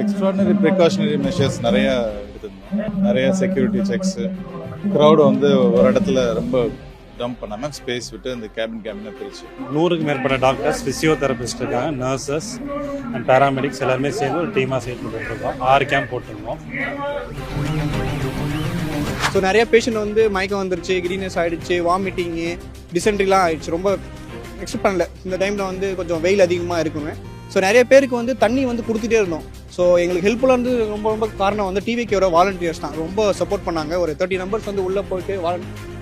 Extraordinary precautionary measures நிறைய எடுத்திருந்தோம். நிறைய செக்யூரிட்டி செக்ஸ் க்ரௌடு வந்து ஒரு இடத்துல ரொம்ப டம்ப் பண்ணாம ஸ்பேஸ் விட்டு அந்த கேபின் கேபினை பிரிச்சு. நூறுக்கு மேற்பட்ட டாக்டர்ஸ் ஃபிசியோதெரபிஸ்ட் இருக்காங்க நர்சஸ் அண்ட் பேராமெடிக்ஸ் எல்லாருமே சேர்ந்து ஒரு டீமாக சேர்த்து இருக்கோம் ஆறு கேம்ப் போட்டிருந்தோம். ஸோ நிறைய பேஷண்ட் வந்து மயக்கம் வந்துருச்சு கிரீனஸ் ஆயிடுச்சு வாமிட்டிங்கு டிசென்ட்ரிலாம் ஆயிடுச்சு. ரொம்ப எக்ஸ்பெக்ட் பண்ணல. இந்த டைமில் வந்து கொஞ்சம் வெயில் அதிகமாக இருக்குங்க ஸோ நிறைய பேருக்கு வந்து தண்ணி வந்து கொடுத்துட்டே இருந்தோம். ஸோ எங்களுக்கு ஹெல்ப்ஃபுல்லாக இருந்து ரொம்ப ரொம்ப காரணம் வந்து டிவிக்கோட வாலண்டியர்ஸ் தான். ரொம்ப சப்போர்ட் பண்ணாங்க. ஒரு தேர்ட்டி நம்பர்ஸ் வந்து உள்ளே போயிட்டு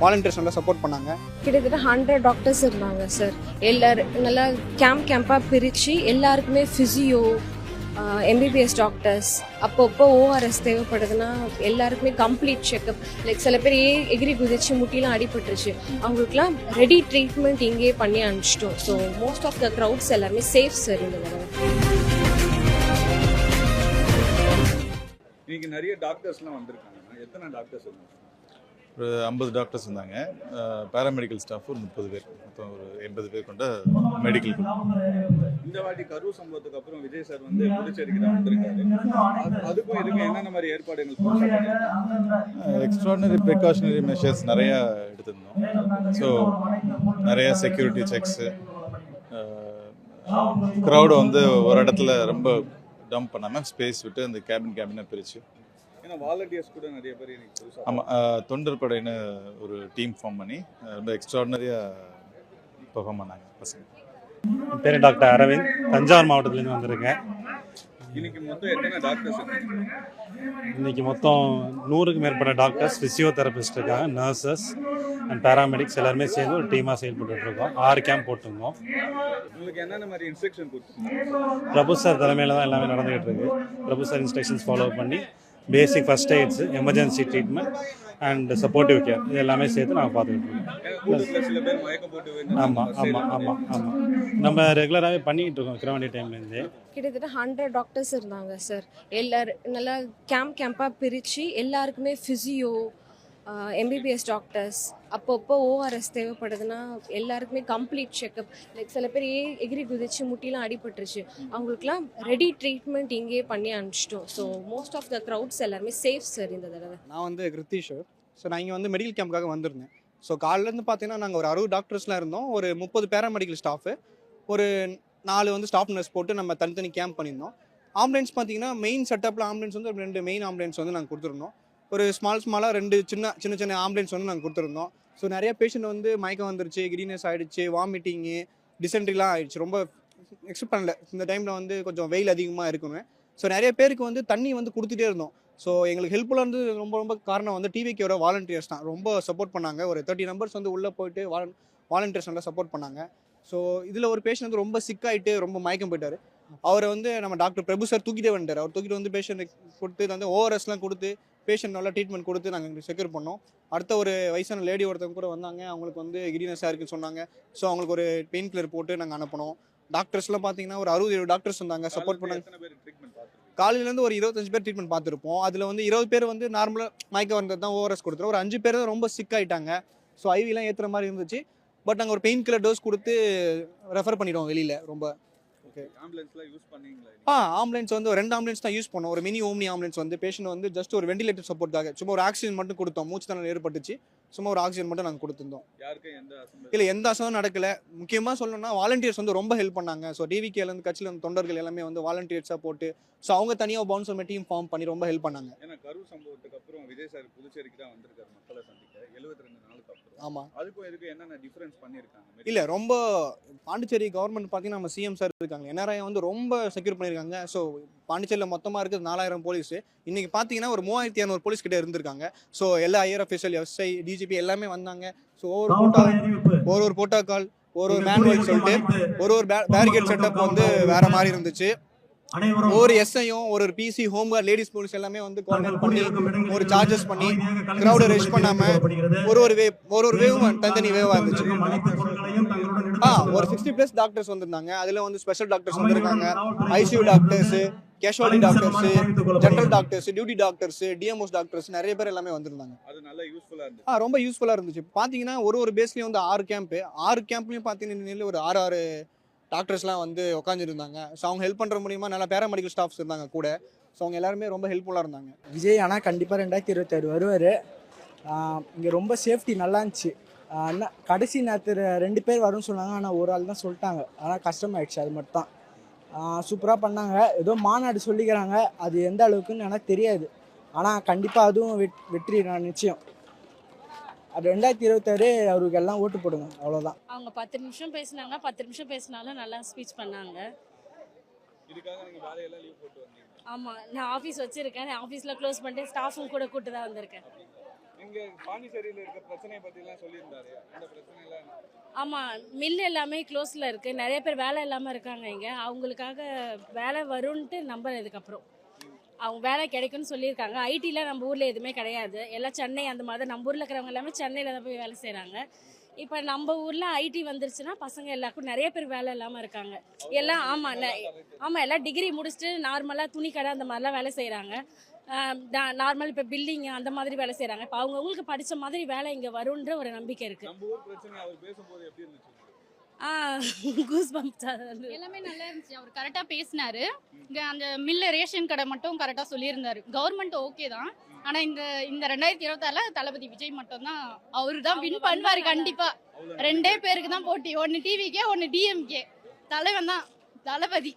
வாலண்டியர்ஸ் நல்லா சப்போர்ட் பண்ணாங்க. கிட்டத்தட்ட ஹண்ட்ரட் டாக்டர்ஸ் இருந்தாங்க சார் எல்லாரும் நல்லா கேம்ப் கேம்பாக பிரித்து எல்லாருக்குமே ஃபிசியோ எம்பிபிஎஸ் டாக்டர்ஸ் அப்பப்போ ஓஆர்எஸ் தேவைப்படுதுன்னா எல்லாருக்குமே கம்ப்ளீட் செக்கப் லைக் சில பேர் ஏ எகிரி குதிச்சு முட்டிலாம் அடிபட்டுருச்சு. அவங்களுக்குலாம் ரெடி ட்ரீட்மெண்ட் இங்கேயே பண்ணி அனுப்பிச்சிட்டோம். So most of the crowds எல்லாருமே சேஃப் சார் இந்த தடவை. இன்னைக்கு நிறைய டாக்டர்ஸ்லாம் வந்திருக்காங்க. எத்தனை டாக்டர்ஸ் இருந்தாங்க? ஒரு ஐம்பது டாக்டர்ஸ் இருந்தாங்க. பேராமெடிக்கல் ஸ்டாஃப் ஒரு முப்பது பேர். மொத்தம் ஒரு எண்பது பேர் கொண்ட மெடிக்கல் இந்த வாட்டி கரூர் சம்பவத்துக்கு அப்புறம் விஜய் சார் வந்து புதுச்சேரிக்கு தான் வந்திருக்காரு. அது- அதுக்கும் இதுக்கும் என்னென்ன மாதிரி ஏற்பாடுகள்? எக்ஸ்ட்ராடினரி ப்ரிகாஷனரி மெஷர்ஸ் நிறைய எடுத்திருந்தோம். ஸோ நிறைய செக்யூரிட்டி செக்ஸு க்ரௌடு வந்து ஒரு இடத்துல ரொம்ப டம்ப் பண்ணாமல் ஸ்பேஸ் விட்டு அந்த கேபின் கேபினை பிரிச்சு. ஏன்னா வாலண்டியர்ஸ் கூட நிறைய பேர் புதுசா ஆமாம் தொண்டர் படைன்னு ஒரு டீம் ஃபார்ம் பண்ணி ரொம்ப எக்ஸ்ட்ராடினரியாக பெர்ஃபார்ம் பண்ணாங்க பசங்க. பேர் டாக்டர் அரவிந்த். தஞ்சாவூர் மாவட்டத்துலேருந்து வந்திருக்கேன். இன்னைக்கு மொத்தம் எத்தனை டாக்டர்ஸ் இருக்காங்க? இன்னைக்கு மொத்தம் நூறுக்கு மேற்பட்ட டாக்டர்ஸ் ஃபிசியோதெரபிஸ்ட் இருக்காங்க நர்சஸ் அண்ட் பேராமெடிக்ஸ் எல்லாருமே சேர்ந்து ஒரு டீமாக செயல்பட்டு இருக்கோம் ஆறு கேம்ப் போட்டிருந்தோம். உங்களுக்கு என்னென்ன மாதிரி இன்ஸ்ட்ரக்ஷன் கொடுத்துருக்காங்க? பிரபு சார் தலைமையில் தான் எல்லாமே நடந்துகிட்டு இருக்கு பிரபு சார் இன்ஸ்ட்ரக்ஷன்ஸ் ஃபாலோ பண்ணி basic first aids emergency treatment and supportive care இது எல்லாமே சேர்த்து நாங்கள் பார்த்துக்கிட்டு இருக்கோம் ஆமாம் ஆமாம். ஆமாம் ஆமாம் நம்ம ரெகுலராகவே பண்ணிக்கிட்டு இருக்கோம் கிரவண்டி டைம்லேருந்து கிட்டத்தட்ட ஹண்ட்ரட் டாக்டர்ஸ் இருந்தாங்க சார் எல்லாரும் நல்லா கேம்ப் கேம்பாக பிரித்து எல்லாருக்குமே ஃபிசியோ எம்பிபிஎஸ் டாக்டர்ஸ் அப்பப்போ ஓஆர்எஸ் தேவைப்படுதுன்னா எல்லாருக்குமே கம்ப்ளீட் செக்கப் லைக் சில பேர் ஏ எகிரி குதிச்சு முட்டிலாம் அடிபட்டுருச்சு. அவங்களுக்குலாம் ரெடி ட்ரீட்மெண்ட் இங்கேயே பண்ணி அனுப்பிச்சிட்டோம். So most of the crowds எல்லாருமே சேஃப் சார் இந்த தடவை. நான் வந்து கிருத்திஷ் ஸோ நான் இங்கே வந்து மெடிக்கல் கேம்ப்காக வந்திருந்தேன். ஸோ காலிலேருந்து பார்த்தீங்கன்னா நாங்கள் ஒரு அறுபது டாக்டர்ஸ்லாம் இருந்தோம். ஒரு முப்பது பேராமெடிக்கல் ஸ்டாஃபு ஒரு நாலு வந்து ஸ்டாஃப் நர்ஸ் போட்டு நம்ம தனித்தனி கேம்ப் பண்ணியிருந்தோம். ஆம்புலன்ஸ் பார்த்தீங்கன்னா மெயின் செட்டப்பில் ஆம்புலன்ஸ் வந்து ரெண்டு மெயின் ஆம்புலன்ஸ் வந்து நாங்கள் கொடுத்துருந்தோம். ஒரு ஸ்மால் ஸ்மாலாக ரெண்டு சின்ன சின்ன சின்ன ஆம்புலன்ஸ் வந்து நாங்கள் கொடுத்துருந்தோம். ஸோ நிறைய பேஷண்ட் வந்து மயக்கம் வந்துருச்சு கிரீனஸ் ஆகிடுச்சு வாமிட்டிங்கு டிசென்ட்ரிலாம் ஆகிடுச்சு ரொம்ப எக்ஸ்பெக்ட் பண்ணல. இந்த டைமில் வந்து கொஞ்சம் வெயில் அதிகமாக இருக்குங்க ஸோ நிறைய பேருக்கு வந்து தண்ணி வந்து கொடுத்துட்டே இருந்தோம். ஸோ எங்களுக்கு ஹெல்ப்ஃபுல்லாக இருந்து ரொம்ப ரொம்ப காரணம் வந்து டிவிக்கோட வாலண்டியர்ஸ் தான். ரொம்ப சப்போர்ட் பண்ணாங்க. ஒரு தேர்ட்டி நம்பர்ஸ் வந்து உள்ளே போயிட்டு வாலன் வாலண்டியர்ஸ் நல்லா சப்போர்ட் பண்ணாங்க. ஸோ இதில் ஒரு பேஷண்ட் வந்து ரொம்ப சிக்காயிட்டு ரொம்ப மயக்கம் போயிட்டார். அவரை வந்து நம்ம டாக்டர் பிரபு சார் தூக்கிட்டே வந்துட்டார். அவர் தூக்கிட்டு வந்து பேஷண்ட் கொடுத்து வந்து ஓஆர்எஸ்லாம் கொடுத்து பேஷண்ட் நல்லா ட்ரீட்மெண்ட் கொடுத்து நாங்கள் செக்யூர் பண்ணோம். அடுத்த ஒரு வயசான லேடி ஒருத்தவங்க கூட வந்தாங்க. அவங்களுக்கு வந்து கிரீனஸாக இருக்குன்னு சொன்னாங்க. ஸோ அவங்களுக்கு ஒரு பெயின் கில்லர் போட்டு நாங்கள் அனுப்பினோம். டாக்டர்ஸ்லாம் பார்த்தீங்கன்னா ஒரு அறுபது ஏழு டாக்டர்ஸ் வந்தாங்க சப்போர்ட் பண்ணாங்க. காலையிலேருந்து ஒரு இருபத்தஞ்சு பேர் ட்ரீட்மெண்ட் பார்த்துருப்போம். அதில் வந்து இருபது பேர் வந்து நார்மலாக மயக்க வந்தது தான் ஓஆர்எஸ் கொடுத்துரும் ஒரு அஞ்சு பேர் தான் ரொம்ப சிக் ஆயிட்டாங்க. ஸோ ஐவிலாம் ஏற்றுற மாதிரி இருந்துச்சு. பட் நாங்கள் ஒரு பெயின் கில்லர் டோஸ் கொடுத்து ரெஃபர் பண்ணிடுவோம் வெளியில். ரொம்ப ஆம்புலன்ஸ்லாம் யூஸ் பண்ணீங்களா ஆ ஆம்புலன்ஸ் வந்து ரெண்டு ஆம்புலன்ஸ் தான் யூஸ் பண்ணோம் ஒரு மினி ஓம்னி ஆம்புலன்ஸ் வந்து பேஷண்ட் வந்து ஜஸ்ட் ஒரு வெண்டிலேட்டர் சப்போர்ட்காக சும்மா ஒரு ஆக்சிஜன் மட்டும் கொடுத்தோம். மூச்சு தண்ணல் ஏற்பட்டுச்சு. சும்மா ஒரு ஆக்சிஜன் மட்டும் நாங்கள் கொடுத்துருந்தோம். யாருக்கும் எந்த அசம்பல் இல்லை எந்த அசமும் நடக்கல. முக்கியமாக சொல்லணும்னா வாலண்டியர்ஸ் வந்து ரொம்ப ஹெல்ப் பண்ணாங்க. ஸோ டிவிகேலேருந்து கட்சியில் இருந்த தொண்டர்கள் எல்லாமே வந்து வாலண்டியர்ஸாக போட்டு ஸோ அவங்க தனியாக பவுன்சர் டீம் ஃபார்ம் பண்ணி ரொம்ப ஹெல்ப் பண்ணாங்க. ஏன்னா கரூர் சம்பவத்துக்கு அப்புறம் விஜய் சார் புதுச்சேரிக்கு தான் வந்திருக்காரு மக்களை சந்திக்க. எழுபத்தி ரெண்டு ஆமாம் அதுக்கும் இதுக்கும் என்னென்ன டிஃபரன்ஸ் பண்ணியிருக்காங்க? இல்லை ரொம்ப பாண்டிச்சேரி கவர்மெண்ட் பார்த்தீங்கன்னா நம்ம சிஎம் சார் இருக்காங்க. என்ஆர்ஐ வந்து ரொம்ப செக்யூர் பண்ணியிருக்காங்க. ஸோ பாண்டிச்சேரியில் மொத்தமாக இருக்குது நாலாயிரம் போலீஸ் இன்னைக்கு பார்த்தீங்கன்னா ஒரு மூவாயிரத்தி இரநூறு போலீஸ் கிட்ட இருந்திருக்காங்க. ஸோ எல்லா ஐஆர் அஃபீஷியல் எஸ்ஐ டிஜிபி எல்லாமே வந்தாங்க. ஸோ ஒவ்வொரு போட்டா ஒரு ஒரு போட்டோக்கால் ஒரு ஒரு மேனுவல் சொல்லிட்டு ஒரு ஒரு பேரிகேட் செட்டப் வந்து வேற மாதிரி இருந்துச்சு. ஒவ்வொரு எஸ்ஐயும் ஒரு ஒரு PC home guard ladies police எல்லாமே வந்து கோஆர்டினேட் பண்ணி ஒரு சார்ஜஸ் பண்ணி crowd ரஷ் பண்ணாம ஒரு ஒரு வேவ் ஒரு ஒரு வேவும் தனித்தனி வேவா இருந்துச்சு. ஆ ஒரு சிக்ஸ்டி பிளஸ் டாக்டர்ஸ் வந்திருந்தாங்க. அதுல வந்து ஸ்பெஷல் டாக்டர்ஸ் வந்திருக்காங்க. ICU doctors casualty doctors general doctors duty doctors DMOs doctors நிறைய பேர் எல்லாமே வந்திருந்தாங்க. அது நல்லா யூஸ்ஃபுல்லா இருந்துச்சு. ஆ ரொம்ப யூஸ்ஃபுல்லாக இருந்துச்சு. பார்த்தீங்கன்னா ஒரு ஒரு பேஸ்லேயும் வந்து ஆறு கேம்ப்பு ஆறு கேம்ப்லையும் பார்த்தீங்கன்னா ஒரு ஆறு ஆறு டாக்டர்ஸ்லாம் வந்து உட்காந்துருந்தாங்க ஸோ அவங்க ஹெல்ப் பண்ணுற மூலியமாக நல்லா பேராமெடிக்கல் ஸ்டாஃப்ஸ் இருந்தாங்க கூட. ஸோ அவங்க எல்லாருமே ரொம்ப ஹெல்ப்ஃபுல்லாக இருந்தாங்க. விஜய் ஆனால் கண்டிப்பாக ரெண்டாயிரத்தி இருபத்தாறு வருவார். இங்கே ரொம்ப சேஃப்டி நல்லா இருந்துச்சு. ஆனால் கடைசி நேரத்தில் ரெண்டு பேர் வரும்னு சொன்னாங்க ஆனால் ஒரு ஆள் தான் சொல்லிட்டாங்க. ஆனால் கஷ்டமாயிடுச்சு அது மட்டும் தான் சூப்பராக பண்ணாங்க. ஏதோ மாநாடு சொல்லிக்கிறாங்க. அது எந்த அளவுக்குன்னு எனக்கு தெரியாது. ஆனால் கண்டிப்பாக அதுவும் வெட் வெற்றி நான் நிச்சயம். அது ரெண்டாயிரத்தி இருபத்தாறு அவருக்கு எல்லாம் ஓட்டு போடுங்க. அவ்வளோதான் அவங்க பத்து நிமிஷம் பேசினாங்க பத்து நிமிஷம் பேசினாலும் நல்லா ஸ்பீச் பண்ணாங்க. ஆமாம் நான் ஆஃபீஸ் வச்சிருக்கேன். ஆஃபீஸில் க்ளோஸ் பண்ணிட்டு ஸ்டாஃபும் கூட கூட்டு தான் வந்திருக்கேன். இங்க பாண்டிச்சேரியில இருக்க பிரச்சனையை பத்தி எல்லாம் சொல்லியிருந்தாரு. அந்த பிரச்சனை எல்லாம் ஆமாம் மில் எல்லாமே க்ளோஸில் இருக்குது நிறைய பேர் வேலை இல்லாமல் இருக்காங்க இங்கே. அவங்களுக்காக வேலை வரும்ன்ட்டு நம்புறேன் இதுக்கப்புறம் அவங்க வேலை கிடைக்கும்னு சொல்லியிருக்காங்க. ஐடியில் நம்ம ஊரில் எதுவுமே கிடையாது. எல்லாம் சென்னை அந்த மாதிரி நம்ம ஊரில் இருக்கிறவங்க எல்லாமே சென்னையில் தான் போய் வேலை செய்கிறாங்க இப்போ நம்ம ஊரில் ஐடி வந்துருச்சுன்னா பசங்க எல்லாருக்கும் நிறைய பேர் வேலை இல்லாமல் இருக்காங்க. எல்லாம் ஆமாம் ஆமாம் எல்லாம் டிகிரி முடிச்சுட்டு நார்மலாக துணி கடை அந்த மாதிரிலாம் வேலை செய்கிறாங்க நார்மல் இப்போ பில்டிங் அந்த மாதிரி வேலை செய்கிறாங்க இப்போ அவங்கவுங்களுக்கு படித்த மாதிரி வேலை இங்கே வரும்ன்ற ஒரு நம்பிக்கை இருக்குது நம்ம ஊர் பிரச்சனை அவர் பேசும்போது எப்படி இருந்துச்சு ஆ கூஸ் பம்ப் எல்லாமே நல்லா இருந்துச்சு. அவர் கரெக்டாக பேசினாரு. இங்க அந்த மில்ல ரேஷன் கடை மட்டும் கரெக்டாக சொல்லியிருந்தாரு. கவர்மெண்ட் ஓகே தான். ஆனா இந்த இந்த ரெண்டாயிரத்தி இருபத்தாறுல தளபதி விஜய் மட்டும் தான் அவரு தான் வின் பண்ணுவாரு கண்டிப்பா. ரெண்டே பேருக்கு தான் போட்டி. ஒன்னு டிவிக்கே ஒன்னு டிஎம்கே தலைவன் தான். தளபதி.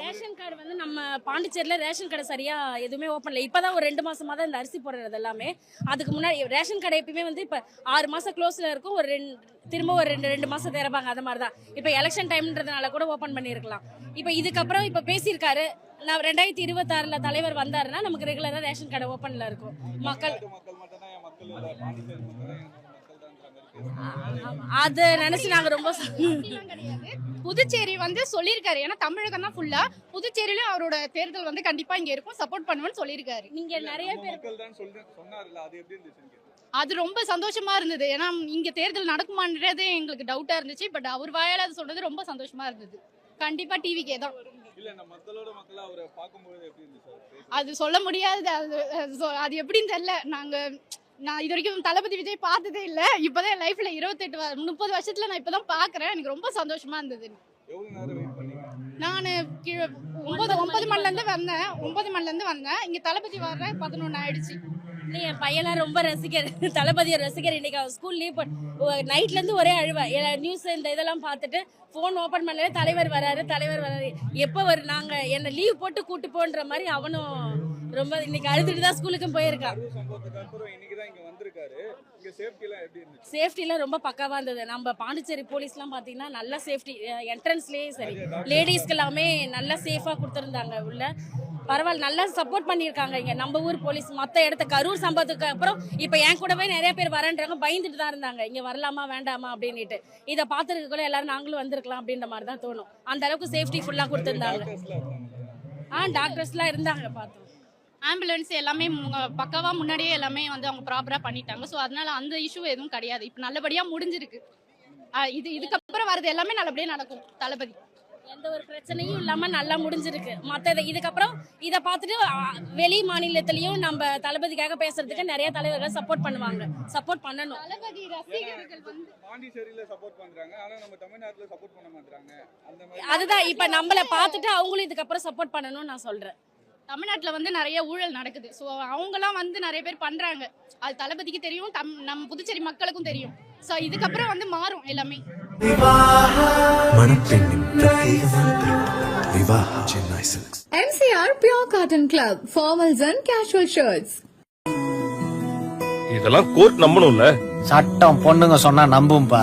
ரேஷன் கார்டு வந்து நம்ம பாண்டிச்சேரியில ரேஷன் கடை சரியா எதுவுமே ஓப்பன் இல்லை. இப்பதான் ஒரு ரெண்டு மாசமா தான் இந்த அரிசி போடுறது எல்லாமே. அதுக்கு முன்னாடி ரேஷன் கடை எப்பயுமே வந்து இப்ப ஆறு மாசம் க்ளோஸ்ல இருக்கும். ஒரு ரெண்டு திரும்ப ஒரு ரெண்டு ரெண்டு மாசம் திறப்பாங்க அது மாதிரி தான் இப்போ எலெக்ஷன் டைம்ன்றதுனால கூட ஓப்பன் பண்ணியிருக்கலாம். இப்போ இதுக்கப்புறம் இப்போ பேசியிருக்காரு நான் ரெண்டாயிரத்தி இருபத்தாறுல தலைவர் வந்தாருன்னா நமக்கு ரெகுலரா ரேஷன் கடை ஓப்பன்ல இருக்கும். மக்கள் அதை நினைச்சு நாங்க ரொம்ப புதுச்சேரி வந்து சொல்லியிருக்காரு. ஏன்னா தமிழகம் தான் ஃபுல்லா புதுச்சேரியிலும் அவரோட தேர்தல் வந்து கண்டிப்பா இங்க இருக்கும். சப்போர்ட் பண்ணுவேன்னு சொல்லியிருக்காரு. நீங்க நிறைய பேர். அது ரொம்ப சந்தோஷமா இருந்தது. ஏன்னா இங்க தேர்தல் நடக்குமான்றதே எங்களுக்கு டவுட்டா இருந்துச்சு. பட் அவர் வாயால அது சொன்னது ரொம்ப சந்தோஷமா இருந்தது. கண்டிப்பா டிவிக்கே தான் அது சொல்ல முடியாது அது எப்படின்னு தெரியல. நாங்க நான் இது வரைக்கும் தளபதி விஜய் பார்த்ததே இல்ல. இப்பதான் என் லைஃப்ல இருபத்தெட்டு முப்பது வருஷத்துல நான் இப்பதான் பாக்குறேன் எனக்கு ரொம்ப சந்தோஷமா இருந்தது. நான் கீழே ஒன்பது ஒன்பது மணில இருந்து வந்தேன். ஒன்பது மணில இருந்து வந்தேன். இங்க தளபதி வர்ற பதினொன்னு ஆயிடுச்சு. இல்லை, என் பையன்லாம் ரொம்ப ரசிகர் தளபதியை ரசிகர். இன்னைக்கு அவன் ஸ்கூல் லீவ் நைட்ல இருந்து ஒரே அழுவா. நியூஸ் இந்த இதெல்லாம் பார்த்துட்டு ஃபோன் ஓபன் பண்ணல தலைவர் வராரு தலைவர் வராரு. எப்போ வரு நாங்க என்ன லீவ் போட்டு கூட்டு போன்ற மாதிரி அவனும் ரொம்ப இன்னைக்கு அழுதுட்டு தான் ஸ்கூலுக்கும் போயிருக்கான். சேஃப்டிலாம் ரொம்ப பக்காவா இருந்தது. நம்ம பாண்டிச்சேரி போலீஸ்லாம் பார்த்தீங்கன்னா நல்ல சேஃப்டி என்ட்ரன்ஸ்லேயே சரி லேடிஸ்க்கு எல்லாமே நல்லா சேஃபாக கொடுத்துருந்தாங்க உள்ள. பரவாயில்ல நல்லா சப்போர்ட் பண்ணியிருக்காங்க இங்கே. நம்ம ஊர் போலீஸ் மற்ற இடத்த கரூர் சம்பவத்துக்கு அப்புறம் இப்போ என் கூடவே நிறைய பேர் வரேன்றவங்க பயந்துட்டு தான் இருந்தாங்க. இங்கே வரலாமா வேண்டாமா அப்படின்னுட்டு. இதை பார்த்துருக்க கூட எல்லாரும் நாங்களும் வந்திருக்கலாம் அப்படின்ற மாதிரி தான் தோணும். அந்த அளவுக்கு சேஃப்டி ஃபுல்லாக கொடுத்துருந்தாங்க. ஆ டாக்டர்ஸ்லாம் இருந்தாங்க பார்த்தோம். ஆம்புலன்ஸ் எல்லாமே பக்காவா முன்னாடியே எல்லாமே வந்து அவங்க ப்ராப்பரா பண்ணிட்டாங்க. ஸோ அதனால அந்த இஷ்யூ எதுவும் கிடையாது. இப்போ நல்லபடியா முடிஞ்சிருக்கு. இது இதுக்கப்புறம் வரது எல்லாமே நல்லபடியா நடக்கும். தளபதி. எந்த ஒரு பிரச்சனையும் இல்லாம நல்லா முடிஞ்சிருக்கு. மற்ற இதுக்கப்புறம் இதை பார்த்துட்டு வெளி மாநிலத்திலயும் நம்ம தளபதிக்காக பேசுறதுக்கு நிறைய தலைவர்கள் சப்போர்ட் பண்ணுவாங்க. சப்போர்ட் பண்ணணும். தளபதி ரசிகர்கள் வந்து பாண்டிச்சேரியில சப்போர்ட் பண்றாங்க. ஆனா நம்ம தமிழ்நாட்டுல சப்போர்ட் பண்ண மாட்டாங்க அந்த மாதிரி அதுதான் இப்ப நம்மள பார்த்துட்டு அவங்களும் இதுக்கப்புறம் சப்போர்ட் பண்ணணும்னு நான் சொல்றேன். தமிழ்நாட்டுல வந்து நிறைய ஊழல் நடக்குது. ஸோ அவங்கலாம் வந்து நிறைய பேர் பண்றாங்க. அது தளபதிக்கு தெரியும் தம் நம்ம புதுச்சேரி மக்களுக்கும் தெரியும். ஸோ இதுக்கப்புறம் வந்து மாறும் எல்லாமே. MCR Pure Cotton Club, formals and casual shirts. இதெல்லாம் கோர்ட் நம்பணும்ல. சட்டம் பொண்ணுங்க சொன்னா நம்பும்பா.